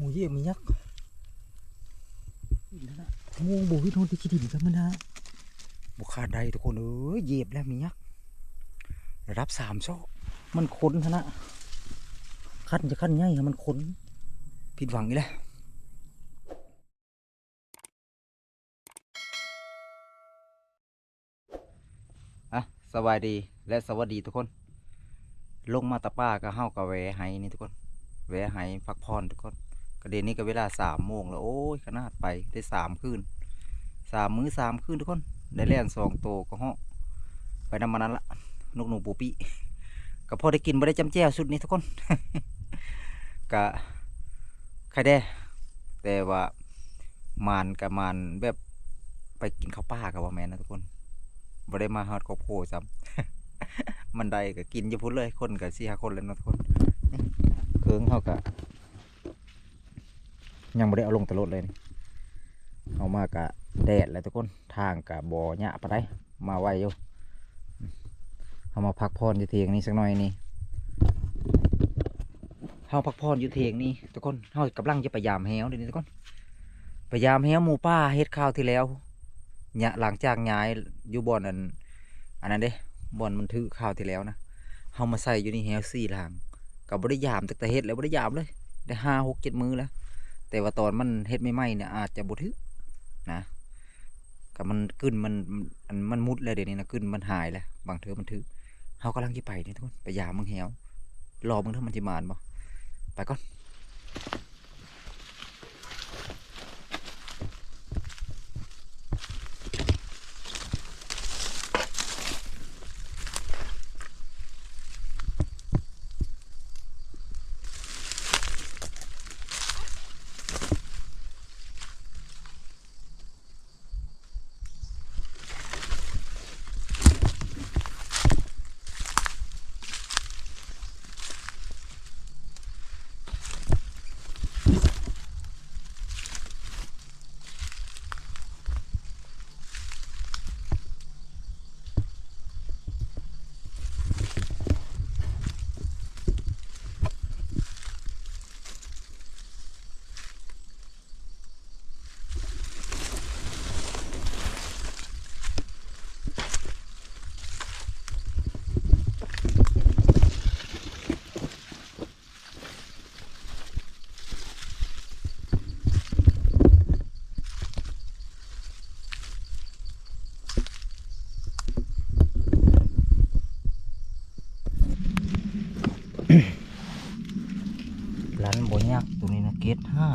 หมูเยี่ยมมียักษ์ม่วงบูวิทนที่คิดถึงกันมันนะบุขาดใดทุกคนเอ้ยเหยียบแล้วมียักษ์ระดับสามซอกมันค้นทนะขั้นจะขั้นใหญ่มันค้นผิดหวังอีกแล้วอะสวัสดีและสวัสดีทุกคน ลงมาตะป้าก็เฮากับแหวไห้นี่ทุกคน แวะหายพักผ่อนทุกคน กระเด็นนี้ก็เวลาสามโมงแล้วโอ้ยขนาดไปได้สามคืนสามมื้อสามคืนทุกคนได้แล่นสองโตวก็หาะไปนำมานั้นละนกหนูปูปีก็พอได้กินบ่ได้จำแจ้วสุดนี้ทุกคนก็ใครได้แต่ว่ามานกับมานแบบไปกินข้าวป้ากับว่าแมนนะทุกคนบ่ได้มาฮอดครอบครัวซ้ำมันได้ก็กินอยู่พุ่นเลยคนกับสี่ห้าคนเลยนะทุกคนเครื่องเขากะ ยังไม่ได้เอาลงตะลดเลยเอามากะแดดเลยทุกคนทางกะบ่อหยะปะได้มาไวอยู่เอามาพักผ่อนอยู่เทียงนี้สักหน่อยนี่เฮาพักผ่อนอยู่เทียงนี้ทุกคนเฮากำลังจะไปยามแฮวเดี๋ยวนี้ทุกคนไปยามแฮวหมูป่าเฮ็ดข้าวที่แล้วหยะหลังจากย้ายอยู่บ่อนอันอันนั้นเด้บ่อนมันถือข้าวที่แล้วนะเฮามาใส่อยู่นี่แฮวสี่หลังกับบริยามตั้งแต่เฮ็ดแล้วบริยามเลยได้ห้าหกเจ็ดมือแล้ว แต่ว่าตอนมันเฮ็ดไม่ไหมๆเนี่ยอาจจะบดถึกนะกับมันกึ้นมันมันมันมุดเลยเดี๋ยวนี้นะกึ้นมันหายแล้วบางเทอมันถึกเขากำลังจะไปนี่ทุกคนไปยามมึงแหวรอมึงถ้ามันจะมานบ่ไปก่อน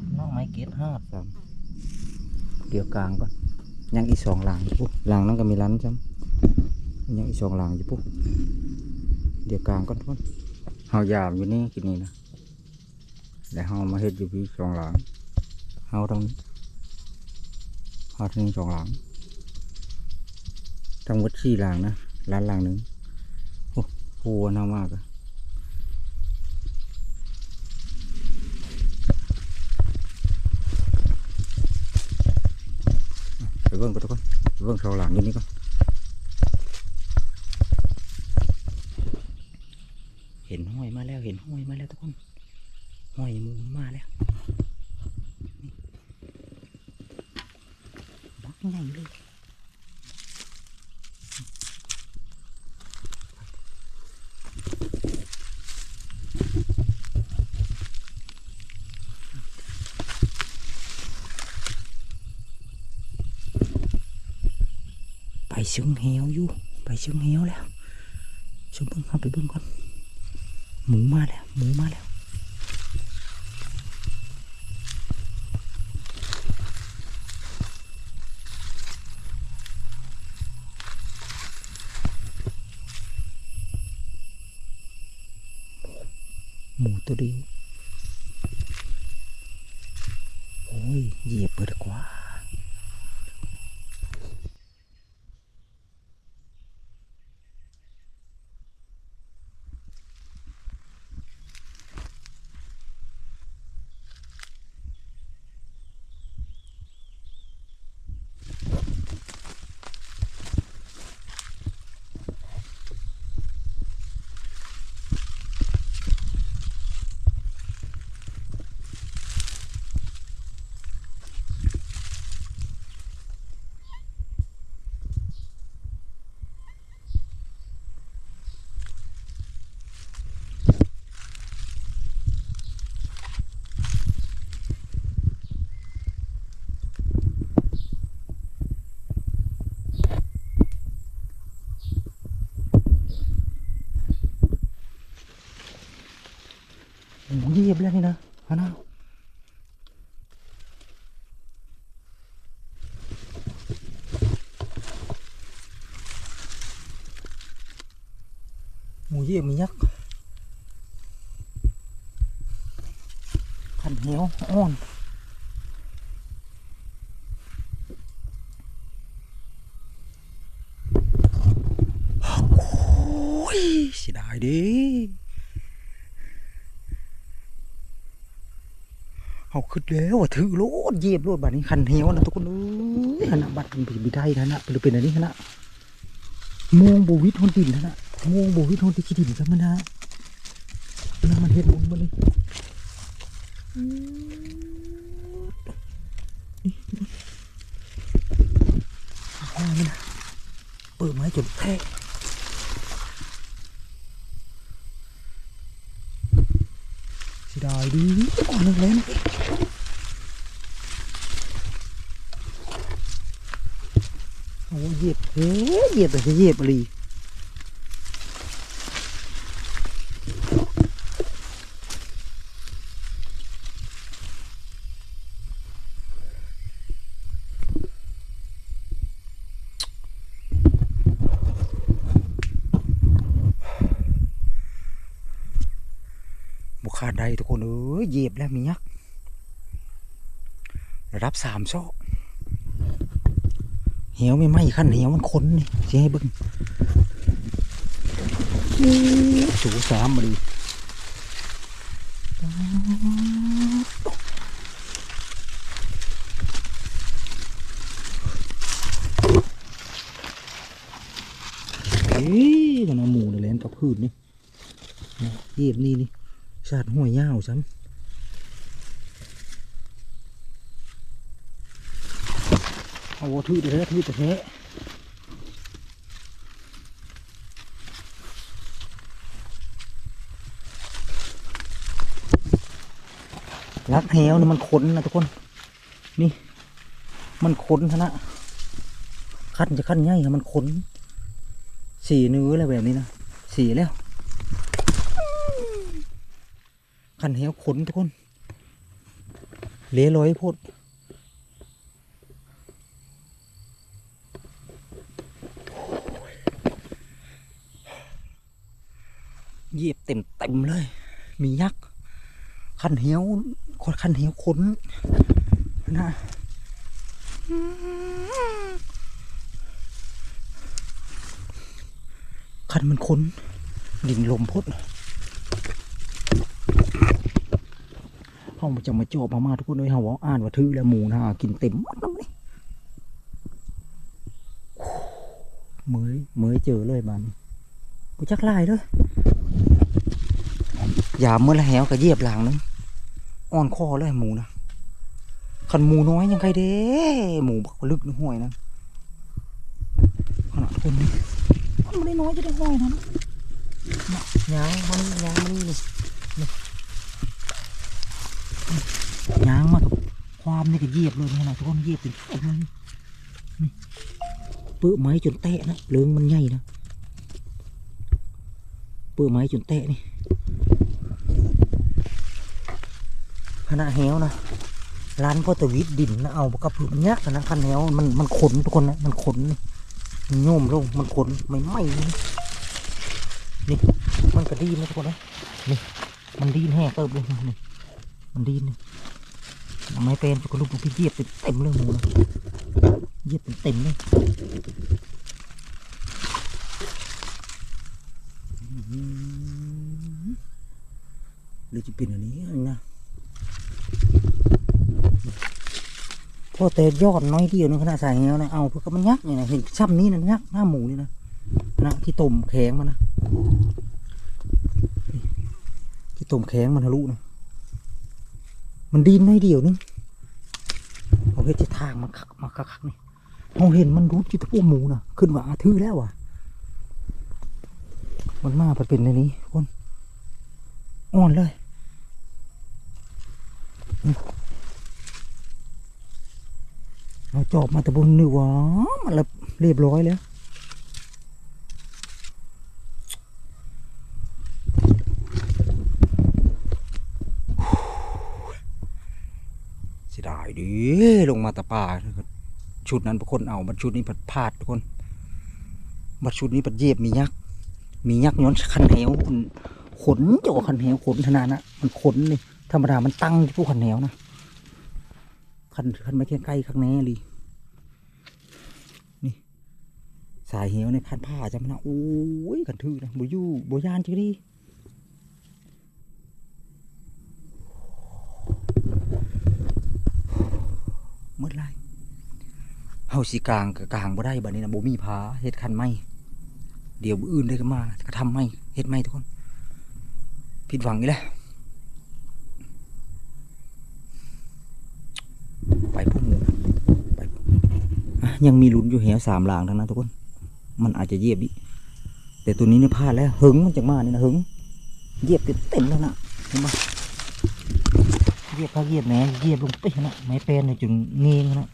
ดเนาะไม้เกตฮาดครับเกี่ยวกลางก่อนยังอีกสองหลังอยู่ปุ๊บหลังนั้นก็มีร้านจ้ำยังอีกสองหลังอยู่ปุ๊บเดี๋ยวกลางก่อนทุกคนเฮายามอยู่นี่กินนี่นะแล้วเฮามาเฮ็ดอยู่พี่สองหลังเฮาตรงเฮาตรงสองหลังทั้งหมดสี่หลังนะร้านหลังหนึ่งโอ้โหน่ามากอะ ไป เบิ่งก่อนทุกคนเบิ่งเสาหลังอยู่นี่ก่อนเห็นห้อยมาแล้วเห็นห้อยมาแล้วทุกคนห้อยมูมาแล้วบักใหญ่เลย ไปซึ่งเหียวอยู่ไปซึ่งเหียวแล้วชมเบิ่งเข้าไปเบิ่งก่อนหมูมาแล้วหมูมาแล้วหมูตัวเดียวโอ้ยเหยียบไปดีกว่า เเยี่ยมยักษ์ขันเหนียวอ่อนโอ้ยเสียดายดิเอาขึ้นแล้วอะถือโลดเยียบโลดบัดนี้คันเหนียวนะทุกคนเอ้ยขนาดบัดมันไปได้นะนะเป็นเป็นอันนี้ขนาดมวงบวิทย์ทนดินนะนะ มวงบวิทย์ทนที่ขี้ดินครับมันนะแล้วมันเห็นมุมมาเลยอืมนี่เอามันเปิดไม้จนแทกสียดายดีอ่อนแรงๆโอ้เหยียบเฮ้เหยียบเลยเหยียบอะไรบุขาดใดทุกคนเอ้ยเหยียบแล้ว มียักษ์รับสามโซอกเหี่ยวไม่ไหมขั้นเหี่ยวมันขนนี่สิให้บิ่งสูสามมาดิเฮ้ยมันเอาหมูเลยแลนกับพืชนี่เยียบนี่นี่ชาดห้วยยาวซ้ำ เอาถือเด้อถือแต่แท้รักแหวนี่มันขนนะทุกคน นี่ มันขนนะขั้นจะขั้นใหญ่นะมันขนสีเนื้ออะไรแบบนี้นะสีแล้วขันเหวขนทุกคนเลี้ยร้อยโพด เต็มเต็มเลย มียักษ์คันเหียวคนคันเหียวขนนะคันมันขนดินลมพุดห้องมันจะมาจอบมามาทุกคนเลยเฮาว่าอ่านว่าถือแล้วหมูนะกินเต็มหมดแล้วนี่เมยเมยเจอเลยบานนี้กูจักลายเลย ย่าเมื่อละแหวก็เยียบหลังนึงอ่อนคอเลยหมูนะขันหมูน้อยยังไงเด้หมูบักลึกในห้วยนะขนาดคนนี้มันไม่ได้น้อยจะได้ห้อยนะนะยางมันยางมันนี่นี่ยางมากับความนี่ก็เยียบเลยนะทุกคนเยียบเป็นเต็มเลยนี่เปื้อไม้จนแตะนะเลืองมันใหญ่นะเปื้อไม้จนแตะนี่ ขณะแหวนะร้านพ่อตวิดดินนะเอากระพือมันยักนะคันแหวมันมันขนทุกคนนะมันขนนี่มันโยมลงมันขนไม่ไหมนี่มันก็ดีนะทุกคนนะนี่มันดีนแห้งเติบเลยนี่มันดีนนี่เอาไม้เป็นก็ลูกพี่เยียบเต็มๆเลยหมูนะเยียบเต็มเลยอื้อหือหรือจะเป็นอันนี้นะ พอแต่ยอดน้อยเดียวนึงขนาดใส่เงี้ยนะเอาเพื่อก็มันยักษ์นี่นะเห็นซ้ำนี้นะยักษ์หน้าหมูนี่นะนะที่ต้มแข็งมันนะนี่ที่ต้มแข็งมันทะลุนะมันดีน้อยเดียวนึงเอาเห็ดจะทางมันคักมาคักๆนี่เราเห็นมันรุดอยู่ที่พวกหมูนะขึ้นว่าอาทื่อแล้วอะมันมามันเป็นในนี้คนอ่อนเลย เราจอบมาแต่บนนี่วะมันเรียบร้อยแล้วเสียดายดิลงมาตะป่าชุดนั้นพวกคนเอาบัดชุดนี้ผัดพลาดทุกคนบัดชุดนี้ผัดเย็บมียักษ์มียักษ์ย้อนคันเหวมันขนโจคันเหวขนขนานะมันขนนี่ธรรมดามันตั้งที่ผู้คันเหวนะ คันคันไม่แค่ใกล้ข้างแน่เลยนี่ สายเหวในพันผ้าจะมันะโอ้ยกันทื่อนะบ่อยู่บ่ยานจังดีหมดไรเฮาสิกลางกลางบ่ได้บัดนี้นะบ่มีผาเฮ็ดคันไม้เดี๋ยวอื่นได้ก็มาก็ทำไม้เฮ็ดไม้ทุกคน ผิดหวังอีกแล้ว ไปพวกหมูไปยังมีลุ้นอยู่แหวสามหลางทั้งนั้นทุกคน มันอาจจะเยียบอีกแต่ตัวนี้เนี่ยพลาดแล้วหึงมันจากมาเนี่นะหึงเยียบเต็มแล้วนะเห็นปะเยียบพาเยียบแหมเยียบลงไปนะไม้เป็นเนี่ยจนเงียงนะ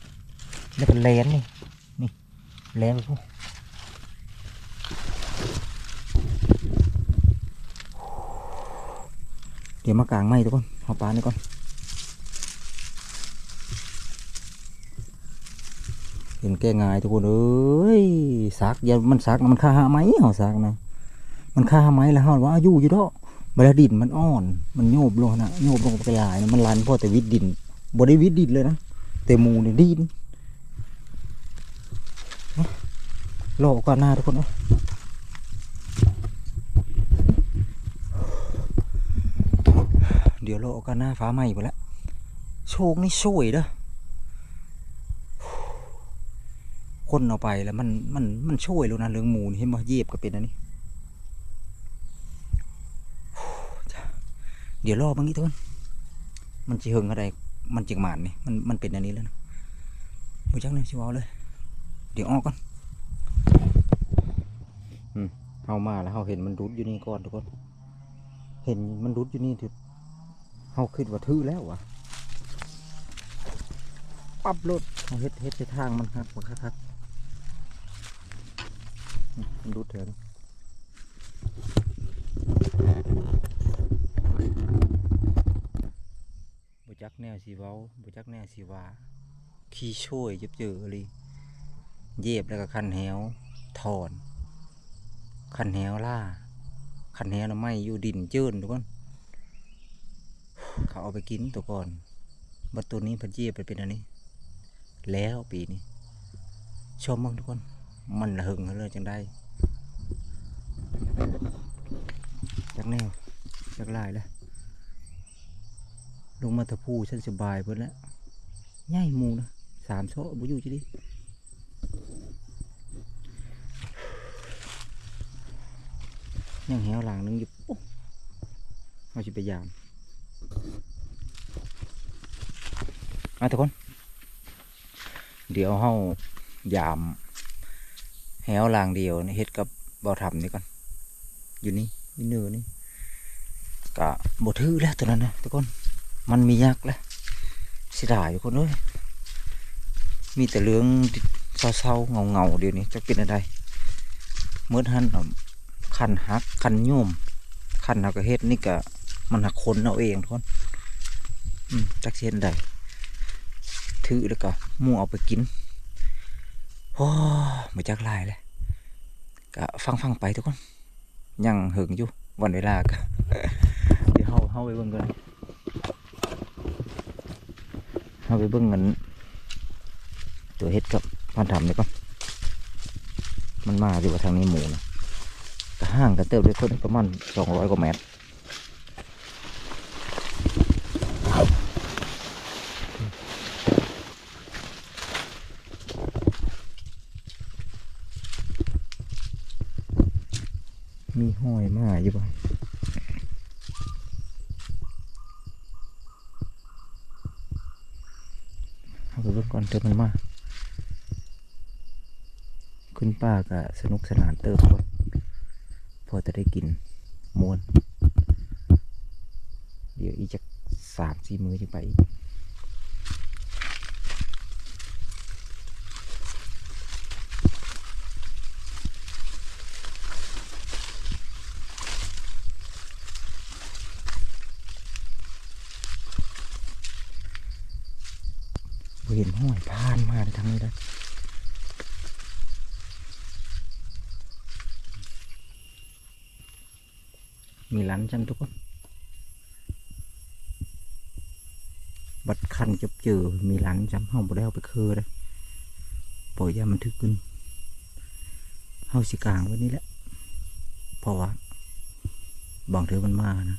แล้วก็แลนนี่นี่แลนไปพวกเดี๋ยวมากลางไม้ทุกคนเอาปลานี่ก่อน ห็นแก้ง่ายทุกคนเอ้ยซักยามันซักมันฆ่าหาไหมเหรอซักนะมันฆ่าหาไหมแล้วเฮาว่าอายุอยู่ดอกเวลาดินมันอ่อน มันโยบลงนะโยบลงไปหลายนะมันลันเพราะแต่วิดดินบ่ได้วิดดินเลยนะแต่มูเนี่ดินนะรอก่อนหน้าทุกคนเอ้ยเดี๋ยวรอก่อนหน้าฟ้าไหม้ไปแล้วโชคนี่ช่วยเด้อ คนเอาไปแล้วมันมันมันช่วยแล้วนะเรื่องหมูนี่เห็นบ่เยียบก็เป็นอันนี้เดี๋ยวรอบบางนี้ทุกคนมันจะเฮงอะไรมันจิกหมานนี่มันมันเป็นอันนี้แล้วนะบ่จักเลยชิวเอาเลย เดี๋ยวออกก่อนอืมเอามาแล้วเฮาเห็นมันรุดอยู่นี่ก่อนทุกคนเห็นมันรุดอยู่นี่ถึงเฮาคิดว่าทื่อแล้ววะปรับรถเฮาเฮ็ดเฮ็ดไปทางมันคักมันคักๆ มันดูดเถอะบุจักแนวสีเว้าบุจักแนวสีว่าขี้ช่วยเยบเจอเลยเย็บแล้วก็คันแหวถอนคันแหวล่าคันแหวไม่อยู่ดินเจิ้นทุกคนเขาเอาไปกินตัวก่อนบัดตัวนี้พันเย็บไปเป็นอันนี้ แล้วปีนี้ชมบ้างทุกคน มันละหึงเลยจังได้จักแนวจักลายแล้วลงมาตะพูฉันสบายเพิ่นแล้วง่ายหมูนะสามโซ่บุอยู่จิดิยังแหวหลังนึงอยู่โอ้เอาชิไปยามมาทุกคน เดี๋ยวเฮายาม แหวลางเดียวนี่เฮ็ดกับบ่อทำนี่ก่อนอยู่นี่มีเนื้อนี่กะบ่ถือแล้วตัวนั้นนะทุกคนมันมียักแล้วเสียดายทุกคนเอ้ยมีแต่เหลืองเศร้าๆเงาๆเดี๋ยวนี้จะเป็นอะไรเมื่อท่านคันหักคันโยมคันหักกระเฮ็ดนี่กะมันหักคนเอาเองทุกคนจักเช่นใดถือแล้วก็มู่เอาไปกิน โอ้ไม่จักลายเลยก็ฟังฟังๆไปทุกคนยังหึงอยู่วันเวลาก็เดี๋ยวเฮาเฮาไปเบิ่งกันเฮาไปเบิ่งกันตัวเฮ็ดกับพันธรรมนี่ก่อนมันมาอยู่ว่าทางนี้หมูนะก็ห่างกันเติบด้วยคนประมาณสองร้อยกว่าเมตร มีห้อยมาอยู่บ่ เติมมันมาคุณป้าก็สนุกสนานเติมพอนพอจะได้กินมวน เดี๋ยวอีกจะสามสี่มือจะไปอีก นห้อยผ่านมาทางนี้แล้วมีหลันจำทุกคนบัดคันจบเจอมีหลันจำเฮาบ่ได้เอาไปคือเลยปล่อยยามันทึกขึ้นเฮาสิกลางไว้นี่แหละเพราะว่าบางเถือมันมานะ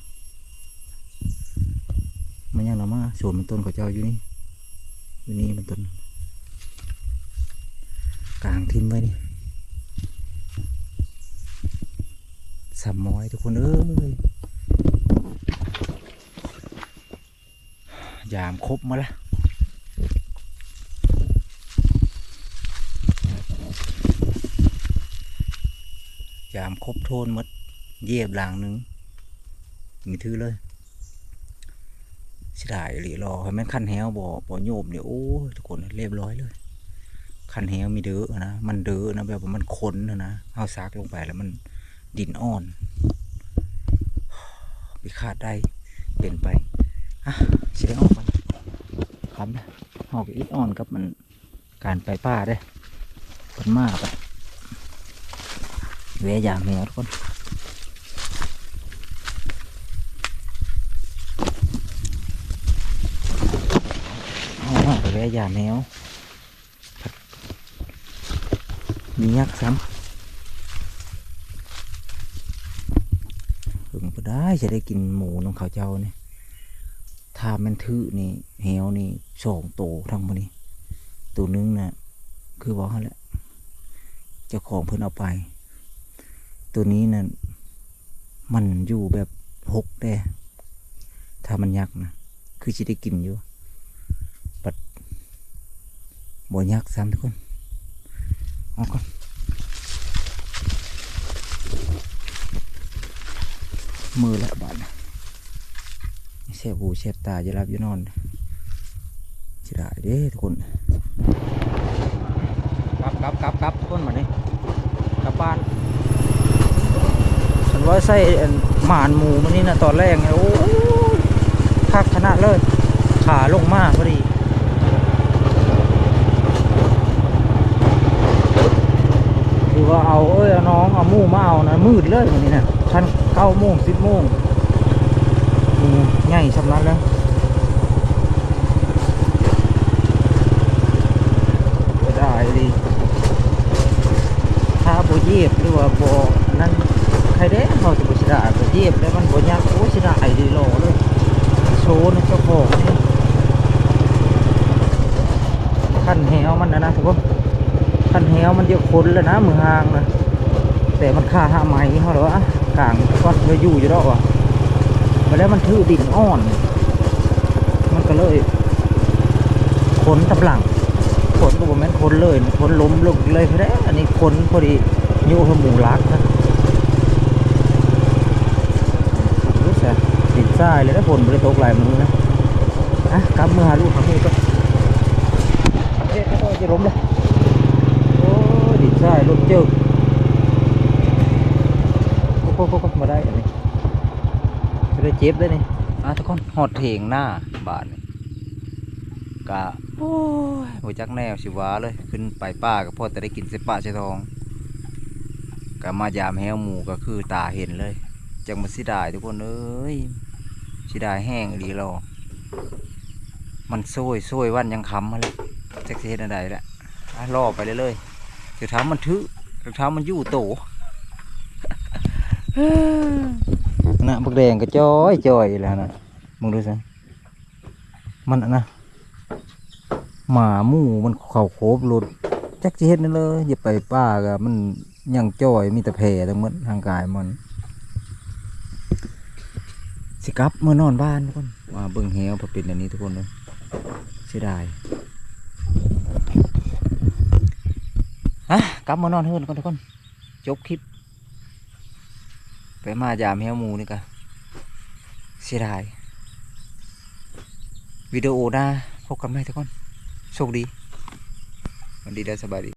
มันยังละมาสวนมันต้นเขาเจ้าอยู่นี่ อยู่นี่มันต้นกลางทิ้มไว้นี่สามม้อยทุกคนเอ้ยยามครบมาละยามครบโทนมดเยียบหลางหนึงมีทื่อเลย สิได้หรือรอให้มันขั้นแหวบ่บ่โยมเนี่ยโอ้ทุกคนเรียบร้อยเลยคันแหวมีเด้อนะมันเด้อนะแบบว่ามันค้นนะนะเอาซากลงไปแล้วมันดินอ่อนไปคาดได้เป็นไปอะสิได้ออกไปครับนะออกอีกอ่อนกับมันการไปป่าได้ผนมากไปเวยอย่างแมวทุกคนเอา ออกไปเวยาแมวมียักษ์ซ้ำถึงก็ได้จะได้กินหมูน้องเขาเจ้านี่ถ้ามันทื่อนี่แหวนี่สองโตวทั้งหมดนี่ตัวนึงน่ะคือบอกเขาแหละเจ้าของเพิ่นเอาไป ตัวนี้น่ะมันอยู่แบบหกแต่ถ้ามันยักษ์นะ คือจะได้กินอยู่ปัด บ่ยักษ์ซ้ำทุกคนเอาก่อนมือละบาดนะเสียบหูเสียบตาจะรับอยู่นอนจะได้เด้ทุกคนกลับกลับกลับกลับทุกคนมาเนี่ยกลับบ้านฉันว่าใส่หมานหมูมันนี่นะตอนแรกไงโอ้ยคักขนาดเลยขาลงมากพอดี คือว่าเอาเอ้ยเอาน้องเอามู่มาเอานะมืดเลยวันนี้นะชั้นเก้าโมงสิบโมงหมูใหญ่สำนักแล้วได้ดีถ้าโบเยียบหรือว่าโบนั่นใครเด้เขาจะโบสิได้โบเยียบแล้วมันโบยากโอ้สิได้ดีโลเลยโชว์นะเจ้าของขั้นแหวมันนะนะทุกคน คันแหวมันเยอะคนแล้วนะมือหางนะแต่มันค่าห้าไม้เขาหรอวะกลางก้อนเคยอยู่อยู่ดอกวะมาแล้วมันทื่อดินอ่อน มันก็เลยขนตำหลังขนก็บ่แม่นขนเลยขนล้มลงเลยแค่อันนี้ขนพอดีโยหมูรักนะรู้สึกดินทรายเลยนะฝนบริตกหลายมือนะอะกำมือหาลูกหามือก็เอ๊ะโอ้ยจะล้มเลย ดินทรายรถเจิกโอ้โหโอ้โหมาได้อันนี้ไม่ได้เจ็บเลยนี่อะทุกคนหอดเถงหน้าบาทนี่กะโอ้ยหัวจักแนวสิวาเลย ขึ้นไปป้าก็พอแต่ได้กินเสปะเสทองกะมายามแหวหมูก็คือตาเห็นเลยจังมันสิได้ทุกคนเอ้ยสิได้แห้งอีเรามันซวยซวยวันยังคำมาเลยจักสิเฮ็ดอะไรละอะล่อไปเรื่อยๆ สุดท้ายมันทึสุดท้ายมันอยู่โตนะบักแดงก็จ้อยจ้อยแล้วนะมึงดูสิมันอะนะหมาหมู่มันเข่าโคบหลุดจักจะเฮ็ดนั่นเลยอย่าไปป้าก็มันยังจ้อยมีแต่แผลทั้งหมดทางกายมันสิกลับเมื่อนอนบ้านทุกคนว่าเบิ่งแหวพอเป็นอันนี้ทุกคนเลยเสียดาย ฮะกลับมานอนเฮือนก่อนทุกคน จบคลิป ไปมายามแมวหมูนี่กะเสียดายวิดีโอหน้าพบกันใหม่ทุกคน โชคดี วันดีได้สบายดี